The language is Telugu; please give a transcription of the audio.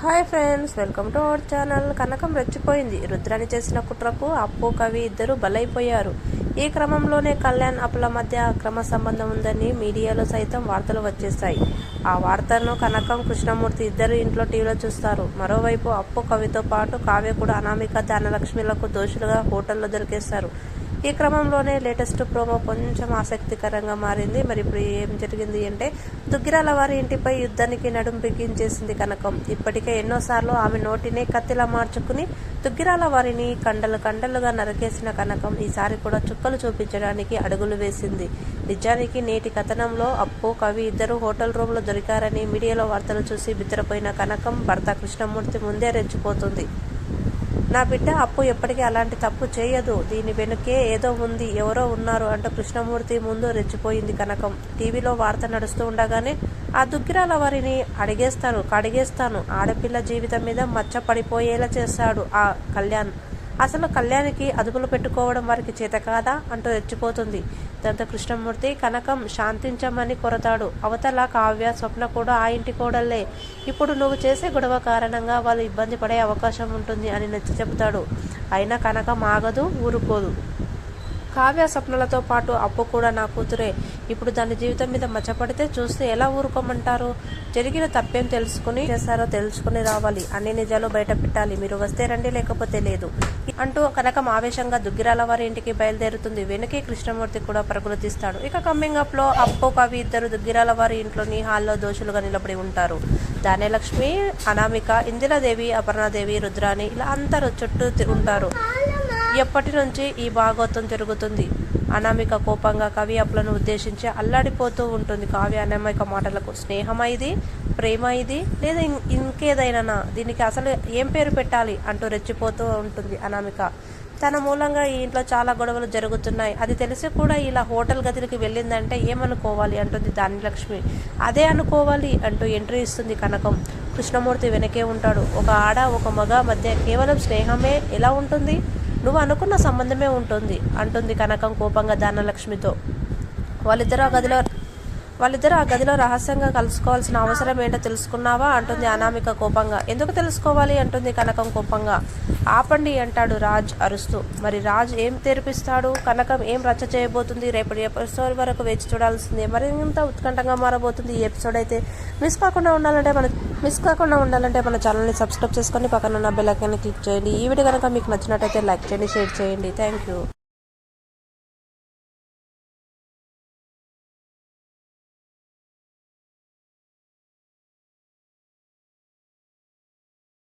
Hi friends welcome to our channel. Kanakam రెచ్చిపోయింది. Rudrani చేసిన కుట్రకు అప్పు కవి ఇద్దరు బలైపోయారు. ఈ క్రమంలోనే కళ్యాణ్ అప్పుల మధ్య అక్రమ సంబంధం ఉందని మీడియాలో సైతం వార్తలు వచ్చేస్తాయి ఆ వార్తను కనకం కృష్ణమూర్తి ఇద్దరు ఇంట్లో టీవీలో చూస్తారు. మరోవైపు అప్పు కవితో పాటు కావ్య కూడా అనామిక ధనలక్ష్మిలకు దోషులుగా హోటల్లో దొరికేస్తారు ఈ క్రమంలోనే లేటెస్ట్ ప్రోమో కొంచెం ఆసక్తికరంగా మారింది. మరి ఇప్పుడు ఏం జరిగింది అంటే దుగ్గిరాల వారి ఇంటిపై యుద్ధానికి నడుం బిగించేసింది కనకం. ఇప్పటికే ఎన్నోసార్లు ఆమె నోటినే కత్తిలా మార్చుకుని దుగ్గిరాల వారిని కండలు కండలుగా నరకేసిన కనకం ఈసారి కూడా చుక్కలు చూపించడానికి అడుగులు వేసింది. నిజానికి నేటి కథనంలో అప్పు కవి ఇద్దరు హోటల్ రూమ్లో దొరికారని మీడియాలో వార్తలు చూసి బిద్దరపోయిన కనకం భర్త కృష్ణమూర్తి ముందే రెచ్చిపోతుంది. నా బిడ్డ అప్పు ఎప్పటికీ అలాంటి తప్పు చేయదు. దీని వెనుకే ఏదో ఉంది ఎవరో ఉన్నారు అంటూ కృష్ణమూర్తి ముందు రెచ్చిపోయింది కనకం. టీవీలో వార్త నడుస్తూ ఉండగానే ఆ దుగ్గిరాల వారిని అడిగేస్తాను కడిగేస్తాను. ఆడపిల్ల జీవితం మీద మచ్చ పడిపోయేలా చేశాడు ఆ కళ్యాణ్. అసలు కళ్యాణికి అదుపులు పెట్టుకోవడం వారికి చేత కాదా అంటూ రెచ్చిపోతుంది. దాంతో కృష్ణమూర్తి కనకం శాంతించమని కొరతాడు. అవతల కావ్య స్వప్న కూడా ఆ ఇంటి కోడల్లే ఇప్పుడు నువ్వు చేసే గొడవ కారణంగా వాళ్ళు ఇబ్బంది పడే అవకాశం ఉంటుంది అని నచ్చి చెబుతాడు. అయినా కనకం ఆగదు ఊరుకోదు. కావ్య స్వప్నలతో పాటు అప్పు కూడా నా కూతురే. ఇప్పుడు దాని జీవితం మీద మచ్చపడితే చూస్తే ఎలా ఊరుకోమంటారు? జరిగిన తప్పేం తెలుసుకుని చేశారో తెలుసుకుని రావాలి. అన్ని నిజాలు బయట పెట్టాలి. మీరు వస్తే రండి లేకపోతే లేదు. అంటూ కనకం ఆవేశంగా దుగ్గిరాల వారి ఇంటికి బయలుదేరుతుంది. వెనకే కృష్ణమూర్తి కూడా పరుగులు తీస్తాడు. ఇక కమ్మింగ్ అప్లో అప్పు కవి ఇద్దరు దుగ్గిరాల వారి ఇంట్లోని హాల్లో దోషులుగా నిలబడి ఉంటారు. ధాన్యలక్ష్మి అనామిక ఇందిరాదేవి అపర్ణాదేవి రుద్రాని ఇలా అందరూ చుట్టూ ఉంటారు. ఎప్పటి నుంచి ఈ భాగవతం జరుగుతుంది? అనామిక కోపంగా కవి అప్పులను ఉద్దేశించి అల్లాడిపోతూ ఉంటుంది కావ్య అనామిక మాటలకు. స్నేహమా ఇది? ప్రేమ ఇది? లేదా ఇంకేదైనా దీనికి అసలు ఏం పేరు పెట్టాలి? అంటూ రెచ్చిపోతూ ఉంటుంది అనామిక. తన మూలంగా ఈ ఇంట్లో చాలా గొడవలు జరుగుతున్నాయి. అది తెలిసి కూడా ఇలా హోటల్ గదికి వెళ్ళిందంటే ఏమనుకోవాలి? అంటుంది దానిలక్ష్మి అదే అనుకోవాలి అంటూ ఎంట్రీ ఇస్తుంది కనకం. కృష్ణమూర్తి వెనకే ఉంటాడు. ఒక ఆడ ఒక మగ మధ్య కేవలం స్నేహమే ఎలా ఉంటుంది? నువ్వు అనుకున్న సంబంధమే ఉంటుంది అంటుంది కనకం కోపంగా దానలక్ష్మితో వాళ్ళిద్దరూ ఆ గదిలో వాళ్ళిద్దరు ఆ గదిలో రహస్యంగా కలుసుకోవాల్సిన అవసరం ఏంటో తెలుసుకున్నావా? అంటుంది అనామిక కోపంగా. ఎందుకు తెలుసుకోవాలి? అంటుంది కనకం కోపంగా. ఆపండి అంటాడు రాజ్ అరుస్తూ. మరి రాజ్ ఏం తెరిపిస్తాడు? కనకం ఏం రచ్చ చేయబోతుంది? రేపటి ఎపిసోడ్ వరకు వేచి చూడాల్సిందే. మరింత ఉత్కంఠంగా మారబోతుంది ఈ ఎపిసోడ్ అయితే. మిస్ కాకుండా ఉండాలంటే మన మిస్ కాకుండా ఉండాలంటే మన ఛానల్ని సబ్స్క్రైబ్ చేసుకొని పక్కన ఉన్న బెల్ ఐకాన్ని క్లిక్ చేయండి. ఈ వీడియో కనుక మీకు నచ్చినట్టయితే లైక్ చేయండి షేర్ చేయండి. Thank you.